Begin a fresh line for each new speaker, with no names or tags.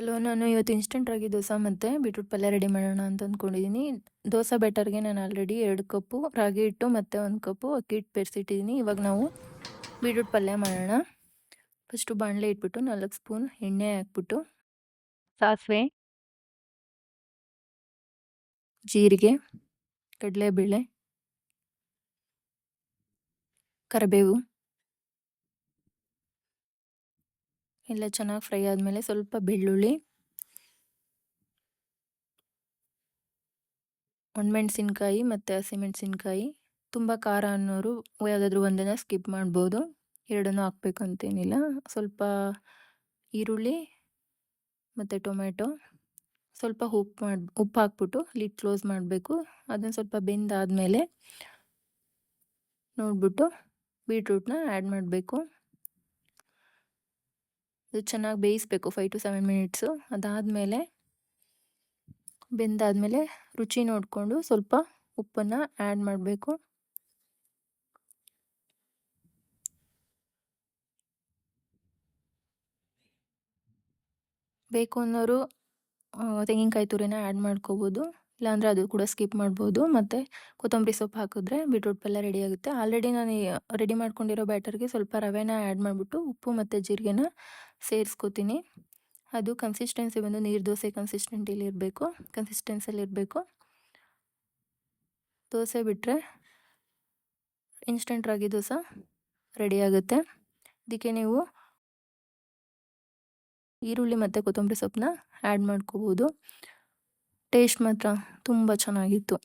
Hello ನಾನು ಇವತ್ತು instant ರಾಗಿ ದೋಸೆ ಮತ್ತು ಬೀಟ್ರೂಟ್ ಪಲ್ಯ ರೆಡಿ ಮಾಡೋಣ ಅಂತ ಅಂದ್ಕೊಂಡಿದ್ದೀನಿ ದೋಸೆ ಬೆಟರ್ಗೆ ನಾನು ಆಲ್ರೆಡಿ ಎರಡು ಕಪ್ಪು ರಾಗಿ ಹಿಟ್ಟು ಮತ್ತು ಒಂದು ಕಪ್ಪು ಅಕ್ಕಿ ಹಿಟ್ಟು ಬೆರೆಸಿಟ್ಟಿದ್ದೀನಿ ಇವಾಗ ನಾವು ಬೀಟ್ರೂಟ್ ಪಲ್ಯ ಮಾಡೋಣ. ಫಸ್ಟು ಬಾಣಲೆ ಇಟ್ಬಿಟ್ಟು ನಾಲ್ಕು ಸ್ಪೂನ್ ಎಣ್ಣೆ ಹಾಕ್ಬಿಟ್ಟು ಸಾಸಿವೆ, ಜೀರಿಗೆ, ಕಡಲೆಬೇಳೆ, ಕರಿಬೇವು ಎಲ್ಲ ಚೆನ್ನಾಗಿ ಫ್ರೈ ಆದಮೇಲೆ ಸ್ವಲ್ಪ ಬೆಳ್ಳುಳ್ಳಿ. ಒಣಮೆಣ್ಸಿನ್ಕಾಯಿ ಮತ್ತು ಹಸಿಮೆಣ್ಸಿನ್ಕಾಯಿ. ತುಂಬ ಖಾರ ಅನ್ನೋರು ಯಾವುದಾದ್ರೂ ಒಂದನ್ನು ಸ್ಕಿಪ್ ಮಾಡ್ಬೋದು. ಎರಡನ್ನೂ ಹಾಕ್ಬೇಕು ಅಂತೇನಿಲ್ಲ. ಸ್ವಲ್ಪ ಈರುಳ್ಳಿ ಮತ್ತು ಟೊಮೆಟೊ ಸ್ವಲ್ಪ ಉಪ್ಪು ಮಾಡಿ, ಉಪ್ಪು ಹಾಕ್ಬಿಟ್ಟು ಲಿಡ್ ಕ್ಲೋಸ್ ಮಾಡಬೇಕು. ಅದನ್ನು ಸ್ವಲ್ಪ ಬೆಂದಾದಮೇಲೆ ನೋಡಿಬಿಟ್ಟು ಬೀಟ್ರೂಟ್ನ ಆ್ಯಡ್ ಮಾಡಬೇಕು. ಇದು ಚೆನ್ನಾಗಿ ಬೇಯಿಸ್ಬೇಕು ಫೈವ್ ಟು ಸೆವೆನ್ ಮಿನಿಟ್ಸು ಅದಾದಮೇಲೆ ಬೆಂದಾದಮೇಲೆ ರುಚಿ ನೋಡಿಕೊಂಡು ಸ್ವಲ್ಪ ಉಪ್ಪನ್ನು ಆ್ಯಡ್ ಮಾಡಬೇಕು. ಬೇಕು ಅನ್ನೋರು ತೆಂಗಿನಕಾಯಿ ತುರಿನ ಆ್ಯಡ್ ಮಾಡ್ಕೋಬೋದು. ಇಲ್ಲಾಂದರೆ ಅದು ಕೂಡ ಸ್ಕಿಪ್ ಮಾಡ್ಬೋದು. ಮತ್ತು ಕೊತ್ತಂಬರಿ ಸೊಪ್ಪು ಹಾಕಿದ್ರೆ ಬೀಟ್ರೂಟ್ ಪಲ್ಯ ರೆಡಿ ಆಗುತ್ತೆ. ಆಲ್ರೆಡಿ ನಾನು ರೆಡಿ ಮಾಡ್ಕೊಂಡಿರೋ ಬ್ಯಾಟರ್ಗೆ ಸ್ವಲ್ಪ ರವೆನ ಆ್ಯಡ್ ಮಾಡಿಬಿಟ್ಟು ಉಪ್ಪು ಮತ್ತು ಜೀರಿಗೆನ ಸೇರಿಸ್ಕೋತೀನಿ. ಅದು ಕನ್ಸಿಸ್ಟೆನ್ಸಿ ಬಂದು ನೀರು ದೋಸೆ ಕನ್ಸಿಸ್ಟೆಂಟಿಲಿ ಇರಬೇಕು. ಕನ್ಸಿಸ್ಟೆನ್ಸಲ್ಲಿ ಇರಬೇಕು. ದೋಸೆ ಬಿಟ್ಟರೆ ಇನ್ಸ್ಟೆಂಟ್ ರಾಗಿ ದೋಸೆ ರೆಡಿ ಆಗುತ್ತೆ. ಇದಕ್ಕೆ ನೀವು ಈರುಳ್ಳಿ ಮತ್ತು ಕೊತ್ತಂಬರಿ ಸೊಪ್ಪನ್ನ ಆ್ಯಡ್ ಮಾಡ್ಕೋಬೋದು. ಟೇಸ್ಟ್ ಮಾತ್ರ ತುಂಬ ಚೆನ್ನಾಗಿತ್ತು.